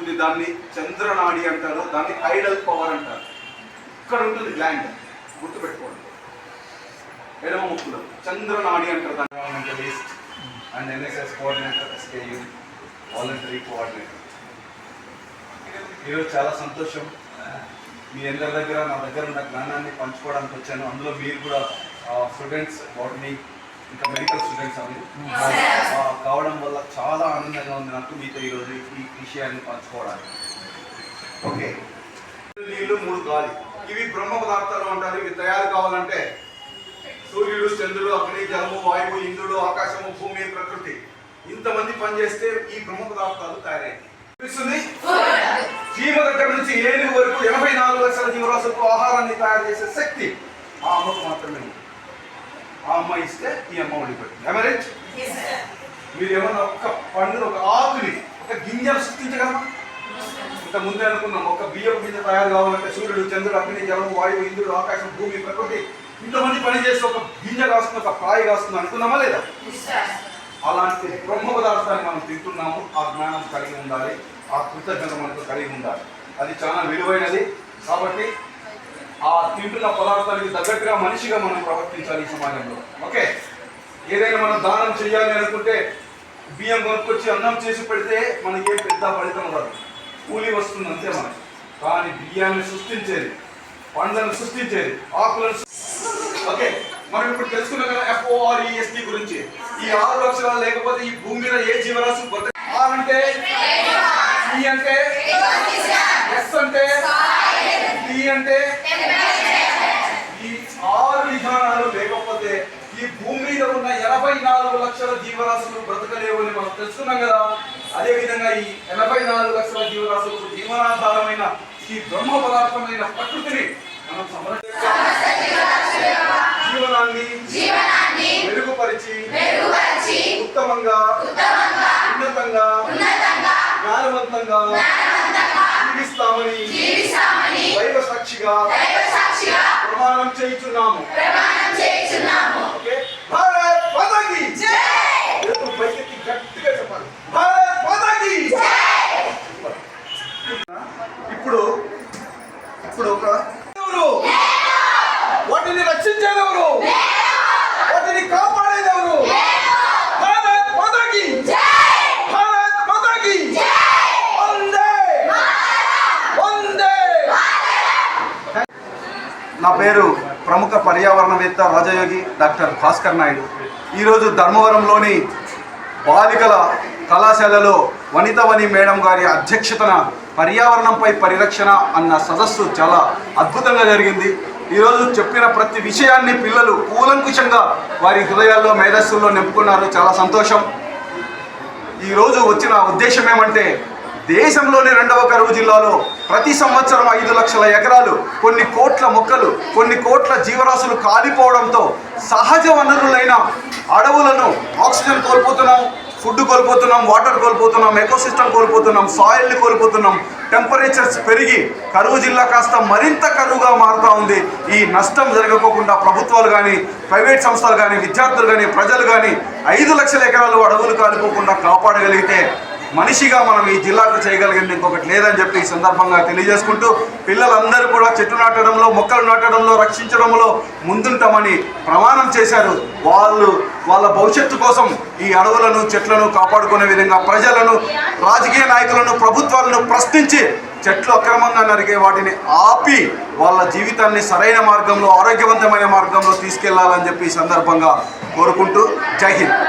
ఉంటుంది దాన్ని చంద్రనాడి అంటారు దాన్ని ఐడల్ పవర్ అంటారు. ఇక్కడ ఉంటుంది గ్లాండ్ గుర్తుపెట్టుకోండి. ఎడమ ముక్కులో చంద్రనాడి అంటారు దాన్ని. And NSS coordinator SKU voluntary coordinator ఈరోజు చాలా సంతోషం. మీ అందరి దగ్గర నా దగ్గర ఉన్న జ్ఞానాన్ని పంచుకోవడానికి వచ్చాను. అందులో మీరు కూడా స్టూడెంట్స్ బాటనీ ఇంకా మెడికల్ స్టూడెంట్స్ అని. కావడం వల్ల చాలా ఆనందంగా ఉంది నాకు మీతో ఈరోజు ఈ విషయాన్ని పంచుకోవడానికి. ఓకే. నీళ్ళు మూడు గాలి. ఇవి బ్రహ్మ పదార్థాలు అంటారు. ఇవి తయారు కావాలంటే సూర్యుడు చంద్రుడు అగ్ని జలము వాయువు ఇంద్రుడు ఆకాశము భూమి ప్రకృతి. ఇంతమంది పనిచేస్తే ఈ బ్రహ్మ పదార్థాలు తయారయ్యాయి. తెలుస్తుంది? జీవ దగ్గర నుంచి ఏనుగు వరకు ఎనభై నాలుగు లక్షల జీవరాశులకు ఆహారాన్ని తయారు చేసే శక్తి. ఆ అమ్మకు మాత్రమే ఉంది. ఆ అమ్మ ఇస్తే ఈ అమ్మ ఉండిపోయింది ఎమరేజ్ మీరు ఏమన్నా ఒక్క పండును ఒక ఆకుని ఒక గింజను సృష్టించగలమా ఇంత ముందే అనుకున్నాం ఒక బియ్యం గింజ తయారు కావాలంటే సూర్యుడు చంద్రుడు అగ్ని జలము వాయువు ఇంద్రుడు ఆకాశం భూమి ప్రకృతి ఇంతమంది పని చేసి ఒక గింజ కాస్తుంది ఒక కాయ కాస్తుంది అనుకున్నామా లేదా? అలాంటి బ్రహ్మ పదార్థాన్ని మనం తింటున్నాము. ఆ జ్ఞానం కలిగి ఉండాలి. ఆ కృతజ్ఞత మనకు కలిగి ఉండాలి. అది చాలా విలువైనది. కాబట్టి ఆ తింటున్న పదార్థానికి తగ్గట్టుగా మనిషిగా మనం ప్రవర్తించాలి ఈ సమాజంలో. ఓకే? ఏదైనా మనం దానం చేయాలి అనుకుంటే బియ్యం కొనుక్కొచ్చి అన్నం చేసి పెడితే మనకి పెద్ద ఫలితం రాదు కూలి వస్తుంది అంతే మనకి. కానీ బియ్యాన్ని సృష్టించేది పండ్లను సృష్టించేది ఆకులను ఓకే? మనం ఇప్పుడు తెలుసుకున్నాం కదా ఎఫ్ఓఆర్ఈఎస్టీ గురించి. ఈ ఆరు అక్షరాలు లేకపోతే ఈ భూమి మీద ఏ జీవరాశి ఆర్ అంటే ఈ అంటే ఎస్ అంటే టీ అంటే? ఈ ఆరు విధానాలు లేకపోతే ఈ భూమి మీద ఉన్న ఎనభై నాలుగు లక్షల జీవరాశులు బ్రతకలేవని మనం తెలుసుకున్నాం కదా. అదే విధంగా ఈ ఎనభై నాలుగు లక్షల జీవరాశులకు జీవనాధారమైన ఈ బ్రహ్మ పదార్థమైన ప్రకృతిని మనం జీవనాన్ని మెరుగుపరిచి ఉత్తమంగా ఉన్నతంగా జ్ఞానవంతంగా జీవిస్తామని జీవిస్తామని దైవ సాక్షిగా దైవ సాక్షిగా ప్రమాణం చేయించున్నాము. ప్రమాణం చేస్తున్నాము ఓకే? భారత్ మాతాకి! జై! చేతులు పైకెత్తి గట్టిగా చెప్పాలి. భారత్ మాతాకి! ఇప్పుడు ఇప్పుడు ఒక ఎవరు వాటిని రక్షించేది ఎవరు వాటిని కాపాడేది ఎవరు భారత్ మాతాకి భారత్ మాతాకి వందే వందే నా పేరు ప్రముఖ పర్యావరణవేత్త రాజయోగి డాక్టర్ భాస్కర్ నాయుడు. ఈరోజు ధర్మవరంలోని బాలికల కళాశాలలో వనితవని మేడం గారి అధ్యక్షతన పర్యావరణంపై పరిరక్షణ అన్న సదస్సు చాలా అద్భుతంగా జరిగింది. ఈరోజు చెప్పిన ప్రతి విషయాన్ని పిల్లలు కూలంకుషంగా వారి హృదయాల్లో మేధస్సుల్లో నింపుకున్నారు. చాలా సంతోషం. ఈరోజు వచ్చిన ఉద్దేశం ఏమంటే దేశంలోని రెండవ కరువు జిల్లాలో ప్రతి సంవత్సరం ఐదు లక్షల ఎకరాలు కొన్ని కోట్ల మొక్కలు కొన్ని కోట్ల జీవరాశులు కాలిపోవడంతో సహజ వనరులైన అడవులను ఆక్సిజన్ కోల్పోతున్నాం ఫుడ్ కోల్పోతున్నాం వాటర్ కోల్పోతున్నాం ఎకోసిస్టమ్ కోల్పోతున్నాం సాయిల్ని కోల్పోతున్నాం. టెంపరేచర్స్ పెరిగి కరువు జిల్లా కాస్త మరింత కరువుగా మారుతూ ఉంది. ఈ నష్టం జరగకోకుండా ప్రభుత్వాలు కానీ ప్రైవేట్ సంస్థలు కానీ విద్యార్థులు కానీ ప్రజలు కానీ ఐదు లక్షల ఎకరాలు అడవులు కాలిపోకుండా కాపాడగలిగితే మనిషిగా మనం ఈ జిల్లాకు చేయగలిగింది ఇంకొకటి లేదని చెప్పి ఈ సందర్భంగా తెలియజేసుకుంటూ పిల్లలందరూ కూడా చెట్టు నాటడంలో మొక్కలు నాటడంలో రక్షించడంలో ముందుంటామని ప్రమాణం చేశారు. వాళ్ళు వాళ్ళ భవిష్యత్తు కోసం ఈ అడవులను చెట్లను కాపాడుకునే విధంగా ప్రజలను రాజకీయ నాయకులను ప్రభుత్వాలను ప్రశ్నించి చెట్లు అక్రమంగా నరికే వాటిని ఆపి వాళ్ళ జీవితాన్ని సరైన మార్గంలో ఆరోగ్యవంతమైన మార్గంలో తీసుకెళ్ళాలని చెప్పి ఈ సందర్భంగా కోరుకుంటూ జై హింద్.